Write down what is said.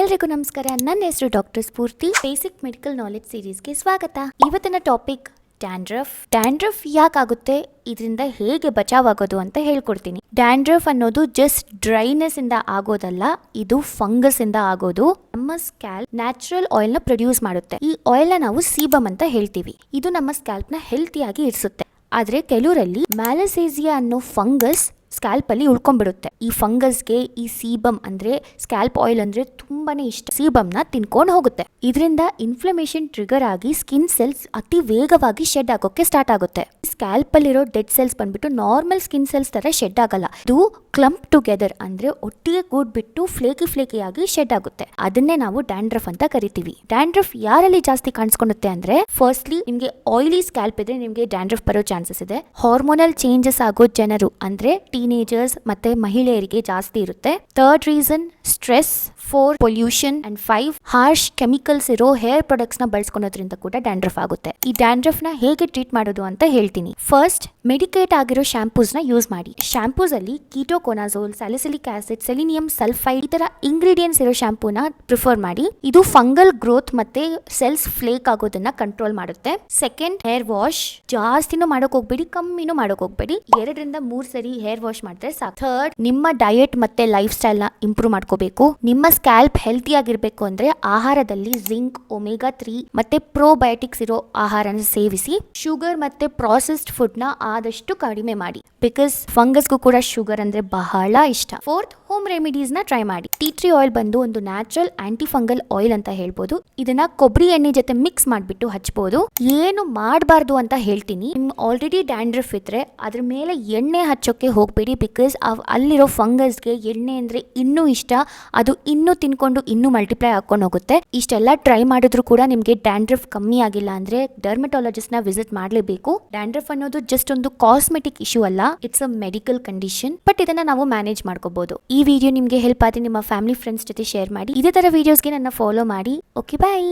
ಎಲ್ರಿಗೂ ನಮಸ್ಕಾರ. ನನ್ನ ಹೆಸರು doctor Spoorthi. Basic medical knowledge ಸೀರೀಸ್ಗೆ ಸ್ವಾಗತ. ಇವತ್ತಿನ ಟಾಪಿಕ್ ಡ್ಯಾಂಡ್ರಫ್ ಡ್ಯಾಂಡ್ರಫ್ ಯಾಕಾಗುತ್ತೆ? ಇದರಿಂದ ಹೇಗೆ ಬಚಾವಾಗೋದು ಅಂತ ಹೇಳ್ಕೊಡ್ತೀನಿ. ಡ್ಯಾಂಡ್ರಫ್ ಅನ್ನೋದು ಜಸ್ಟ್ ಡ್ರೈನೆಸ್ ಇಂದ ಆಗೋದಲ್ಲ, ಇದು ಫಂಗಸ್ ಇಂದ ಆಗೋದು. ನಮ್ಮ ಸ್ಕ್ಯಾಲ್ಪ್ ನ್ಯಾಚುರಲ್ ಆಯಿಲ್ನ ಪ್ರೊಡ್ಯೂಸ್ ಮಾಡುತ್ತೆ. ಈ ಆಯಿಲ್ನ ನಾವು ಸೀಬಮ್ ಅಂತ ಹೇಳ್ತೀವಿ. ಇದು ನಮ್ಮ ಸ್ಕ್ಯಾಲ್ಪ್ನ ಹೆಲ್ತಿಯಾಗಿ ಇರಿಸುತ್ತೆ. ಆದ್ರೆ ಕೆಲವರಲ್ಲಿ ಮ್ಯಾಲಸೇಸಿಯಾ ಅನ್ನೋ ಫಂಗಸ್ ಸ್ಕ್ಯಾಲ್ಪ್ ಅಲ್ಲಿ ಉಳ್ಕೊಂಡ್ಬಿಡುತ್ತೆ. ಈ ಫಂಗಸ್ಗೆ ಈ ಸೀಬಮ್ ಅಂದ್ರೆ ಸ್ಕ್ಯಾಲ್ಪ್ ಆಯಿಲ್ ಅಂದ್ರೆ ತುಂಬಾನೇ ಇಷ್ಟ. ಸೀಬಮ್ನ ತಿನ್ಕೊಂಡು ಹೋಗುತ್ತೆ. ಇದರಿಂದ ಇನ್ಫ್ಲಮೇಷನ್ ಟ್ರಿಗರ್ ಆಗಿ ಸ್ಕಿನ್ ಸೆಲ್ಸ್ ಅತಿ ವೇಗವಾಗಿ ಶೆಡ್ ಆಗೋಕೆ ಸ್ಟಾರ್ಟ್ ಆಗುತ್ತೆ. ಸ್ಕ್ಯಾಲ್ಪಲ್ಲಿರೋ ಡೆಡ್ ಸೆಲ್ಸ್ ಬಂದ್ಬಿಟ್ಟು ನಾರ್ಮಲ್ ಸ್ಕಿನ್ ಸೆಲ್ಸ್ ತರ ಶೆಡ್ ಆಗಲ್ಲ. ಇದು ಕ್ಲಂಪ್ ಟುಗೆದರ್ ಅಂದ್ರೆ ಒಟ್ಟಿಗೆ ಕೂಡ್ಬಿಟ್ಟು ಫ್ಲೇಕಿ ಫ್ಲೇಕಿ ಆಗಿ ಶೆಡ್ ಆಗುತ್ತೆ. ಅದನ್ನೇ ನಾವು ಡ್ಯಾಂಡ್ರಫ್ ಅಂತ ಕರಿತೀವಿ. ಡ್ಯಾಂಡ್ರಫ್ ಯಾರಲ್ಲಿ ಜಾಸ್ತಿ ಕಾಣಿಸ್ಕೊಳ್ಳುತ್ತೆ ಅಂದ್ರೆ ಫಸ್ಟ್ಲಿ ನಿಮ್ಗೆ ಆಯಿಲಿ ಸ್ಕ್ಯಾಲ್ಪ್ ಇದ್ರೆ ನಿಮಗೆ ಡ್ಯಾಂಡ್ರಫ್ ಬರೋ ಚಾನ್ಸಸ್ ಇದೆ. ಹಾರ್ಮೋನಲ್ ಚೇಂಜಸ್ ಆಗೋ ಜನರು ಅಂದ್ರೆ ಟೀನೇಜರ್ಸ್ ಮತ್ತೆ ಮಹಿಳೆಯರಿಗೆ ಜಾಸ್ತಿ ಇರುತ್ತೆ. Third reason stress four pollution and five harsh chemicals ಇರೋ ಹೇರ್ ಪ್ರಾಡಕ್ಟ್ಸ್ನ ಬಳಸ್ಕೊಳೋದ್ರಿಂದ ಕೂಡ ಡ್ಯಾಂಡ್ರಫ್ ಆಗುತ್ತೆ. ಈ ಡ್ಯಾಂಡ್ರಫ್ನ ಹೇಗೆ ಟ್ರೀಟ್ ಮಾಡೋದು ಅಂತ ಹೇಳ್ತೀನಿ. ಫಸ್ಟ್ ಮೆಡಿಕೇಟ್ ಆಗಿರೋ ಶಾಂಪೂಸ್ನ ಯೂಸ್ ಮಾಡಿ. ಶಾಂಪೂಸ್ ಅಲ್ಲಿ ketoconazole salicylic acid selenium sulphide ಈ ತರ ಇಂಗ್ರೀಡಿಯೆಂಟ್ಸ್ ಇರೋ ನ ಪ್ರಿಫರ್ ಮಾಡಿ. ಇದು ಫಂಗಲ್ ಗ್ರೋತ್ ಮತ್ತೆ ಸೆಲ್ಸ್ ಫ್ಲೇಕ್ ಆಗೋದನ್ನ ಕಂಟ್ರೋಲ್ ಮಾಡುತ್ತೆ. ಸೆಕೆಂಡ್ ಹೇರ್ ವಾಶ್ ಜಾಸ್ತಿನೂ ಮಾಡೋಕ್ ಹೋಗ್ಬೇಡಿ, ಕಮ್ಮಿನೂ ಮಾಡೋಕ್ ಹೋಗ್ಬೇಡಿ. ಎರಡರಿಂದ ಮೂರ್ ಸರಿ ಹೇರ್ ವಾಶ್ ಮಾಡಿದ್ರೆ ಸಾಕು. ಥರ್ಡ್ ನಿಮ್ಮ ಡಯಟ್ ಮತ್ತೆ ಲೈಫ್ ಸ್ಟೈಲ್ನ ಇಂಪ್ರೂವ್ ಮಾಡ್ಕೋಬೇಕು. ನಿಮ್ಮ ಸ್ಕ್ಯಾಲ್ಪ್ ಹೆಲ್ತಿ ಆಗಿರ್ಬೇಕು ಅಂದ್ರೆ ಆಹಾರದಲ್ಲಿ ಜಿಂಕ್ ಒಮೆಗಾ ತ್ರೀ ಮತ್ತೆ ಪ್ರೋಬಯೋಟಿಕ್ಸ್ ಇರೋ ಆಹಾರನ ಸೇವಿಸಿ ಶುಗರ್ ಮತ್ತೆ ಪ್ರಾಸೆಸ್ಡ್ ಫುಡ್ನ ಆದಷ್ಟು ಕಡಿಮೆ ಮಾಡಿ. ಬಿಕಾಸ್ ಫಂಗಸ್ಗೂ ಕೂಡ ಶುಗರ್ ಅಂದ್ರೆ ಬಹಳ ಇಷ್ಟ. ಫೋರ್ತ್ ಹೋಮ್ ರೆಮಿಡೀಸ್ನ ಟ್ರೈ ಮಾಡಿ. ಟೀ ಟ್ರೀ ಆಯಿಲ್ ಬಂದು ಒಂದು ನ್ಯಾಚುರಲ್ ಆಂಟಿಫಂಗಲ್ ಆಯಿಲ್ ಅಂತ ಹೇಳ್ಬೋದು. ಇದನ್ನ ಕೊಬ್ಬರಿ ಎಣ್ಣೆ ಜೊತೆ ಮಿಕ್ಸ್ ಮಾಡ್ಬಿಟ್ಟು ಹಚ್ಬೋದು. ಏನು ಮಾಡಬಾರ್ದು ಅಂತ ಹೇಳ್ತೀನಿ. ನಿಮ್ ಆಲ್ರೆಡಿ ಡ್ಯಾಂಡ್ರಫ್ ಇದ್ರೆ ಅದ್ರ ಮೇಲೆ ಎಣ್ಣೆ ಹಚ್ಚೋಕೆ ಹೋಗಬೇಡಿ ಬಿಕಾಸ್ ಅಲ್ಲಿರೋ ಫಂಗಸ್ಗೆ ಎಣ್ಣೆ ಅಂದ್ರೆ ಇನ್ನೂ ಇಷ್ಟ. ಅದು ಇನ್ನೂ ತಿನ್ಕೊಂಡು ಇನ್ನೂ ಮಲ್ಟಿಪ್ಲೈ ಹಾಕೊಂಡು ಹೋಗುತ್ತೆ. ಇಷ್ಟೆಲ್ಲ ಟ್ರೈ ಮಾಡಿದ್ರು ಕೂಡ ನಿಮಗೆ ಡ್ಯಾಂಡ್ರಫ್ ಕಮ್ಮಿ ಆಗಿಲ್ಲ ಅಂದ್ರೆ ಡರ್ಮಟಾಲಜಿಸ್ಟ್ನ ವಿಸಿಟ್ ಮಾಡಲೇಬೇಕು. ಡ್ಯಾಂಡ್ರಫ್ ಅನ್ನೋದು ಜಸ್ಟ್ ಒಂದು ಕಾಸ್ಮೆಟಿಕ್ ಇಶ್ಯೂ ಅಲ್ಲ. It's a medical condition but ಇದನ್ನ ನಾವು ಮ್ಯಾನೇಜ್ ಮಾಡ್ಕೋಬಹುದು ಈ ವಿಡಿಯೋ ನಿಮಗೆ ಹೆಲ್ಪ್ ಆದರೆ ನಿಮ್ಮ ಫ್ಯಾಮಿಲಿ ಫ್ರೆಂಡ್ಸ್ ಜೊತೆ ಶೇರ್ ಮಾಡಿ. ಇದೇ ಥರ ವೀಡಿಯೋಸ್ಗೆ ನನ್ನ ಫಾಲೋ ಮಾಡಿ. Okay bye